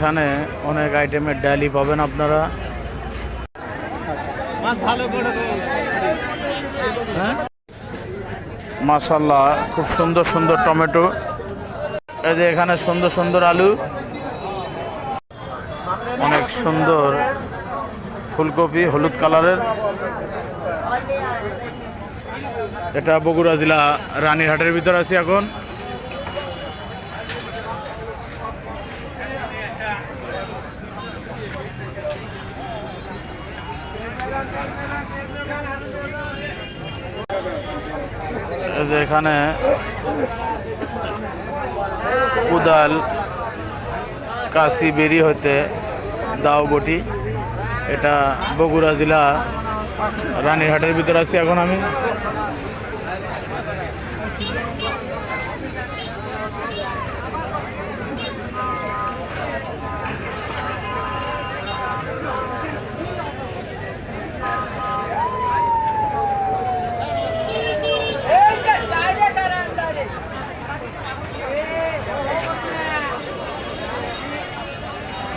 এখানে অনেক আইটেমের ডালি পাবেন আপনারা। মাসাল্লাহ খুব সুন্দর সুন্দর টমেটো। এই যে এখানে সুন্দর সুন্দর আলু। অনেক সুন্দর ফুলকপি হলুদ কালারের। এটা বগুড়া জেলা রানীরহাটের ভিতর আছি এখন। যে এখানে কুদাল, কাশি, বেরি হতে দাও বটি। এটা বগুড়া জেলা রানীরহাটের ভিতরে আছি এখন আমি।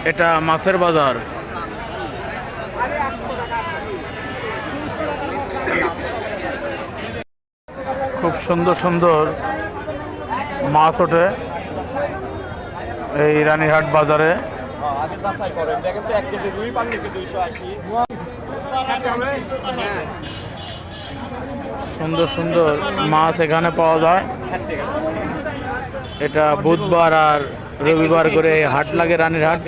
এটা মাছের বাজার। খুব সুন্দর সুন্দর মাছ ওঠে এই রানীহাট বাজারে। সুন্দর সুন্দর মাছ এখানে পাওয়া যায়। এটা বুধবার আর রবিবার করে হাট লাগে রানীর হাট।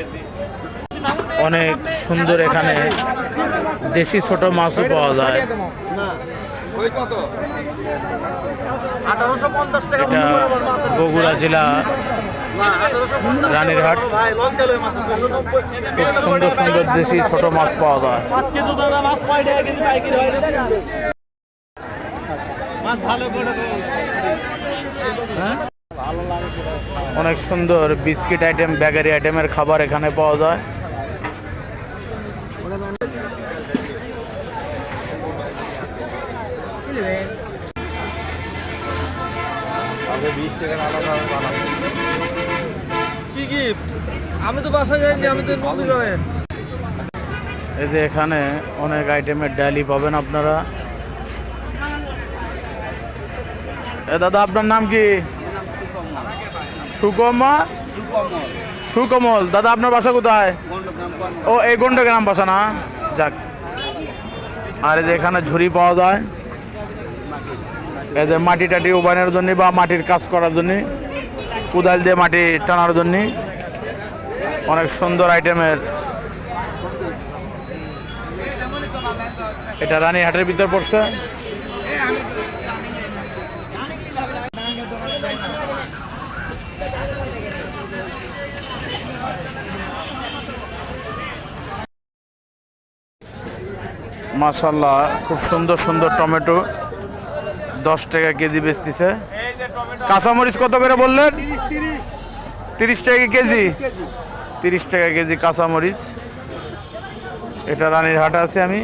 অনেক সুন্দর এখানে দেশি ছোট মাছও পাওয়া যায়। এটা বগুড়া জেলা রানীরহাট খুব সুন্দর সুন্দর দেশি ছোট মাছ পাওয়া যায়। ভালো করে হ্যাঁ? অনেক সুন্দর বিস্কিট আইটেম বেকারি আইটেমের খাবার এখানে পাওয়া যায়। কি গিফট আমি তো বাসা যাইনি আমি তো নদীর এই যে এখানে অনেক আইটেমের ডালি পাবেন আপনারা। এ দাদা আপনার নাম কি? সুকমা সুকমল। দাদা, আপনার বাসা কোথায়? ও, এই গন্ডগ্রাম বাসা না? যাক। আর এখানে ঝুড়ি পাওয়া যায়। যে মাটি টাটি উবানের জন্য বা মাটির কাজ করার জন্য, কোদাল দিয়ে মাটি টানার জন্য। অনেক সুন্দর আইটেমের। এটা রানীহাটের ভিতর পড়ছে। মাশাল্লাহ খুব সুন্দর সুন্দর টমেটো। দশ টাকা কেজি বেচতেছে। কাঁচামরিচ কত করে বললেন? তিরিশ টাকা কেজি। তিরিশ টাকা কেজি কাঁচামরিচ। এটা রানীর হাটে আছে আমি।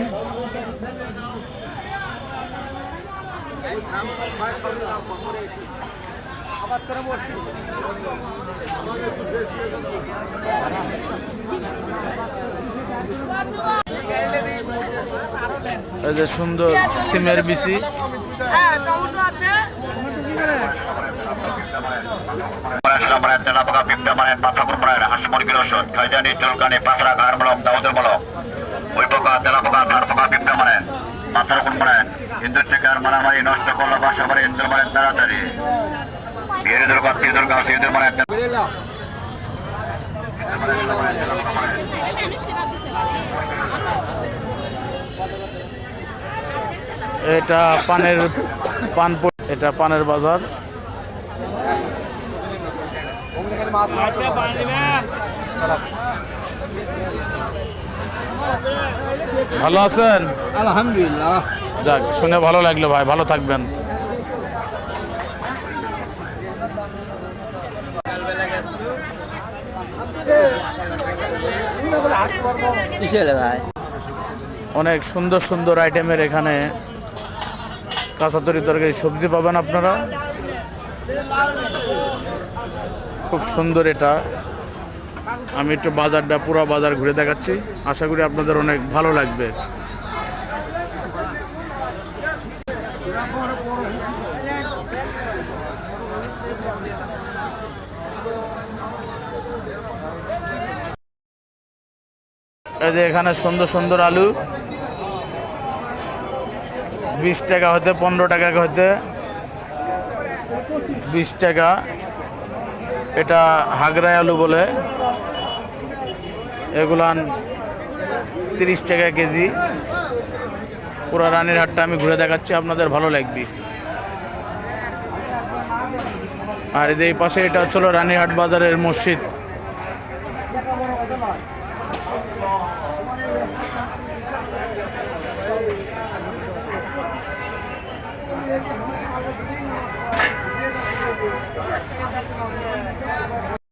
এই যে সুন্দর সিমের বিচি। মানে মাথার আর মারামারি নষ্ট করল বাসা মানে ইন্দুর মানে তাড়াতাড়ি। বিয়ের দুর্গা তির দুর্গা সিঁদুর মানে এটা পানের পান এটা পানের বাজার। ভালো আছেন? আলহামদুলিল্লাহ। যাক শুনে ভালো লাগল ভাই ভালো থাকবেন। অনেক সুন্দর সুন্দর আইটেমের এখানে কাঁচা তরি তরকারি, সবজি পাবেন আপনারা। খুব সুন্দর এটা। আমি একটু বাজারটা, পুরো বাজার ঘুরে দেখাচ্ছি। আশা করি আপনাদের অনেক ভালো লাগবে। এই যে এখানে সুন্দর সুন্দর আলু। বিশ টাকা হতে, পনেরো টাকা হতে। বিশ টাকা। এটা হাগরাই আলু বলে। এগুলান তিরিশ টাকা কেজি। পুরো রানীর হাটটা আমি ঘুরে দেখাচ্ছি, আপনাদের ভালো লাগবে। আর এই পাশে এটা হচ্ছিল রানীহাট বাজারের মসজিদ।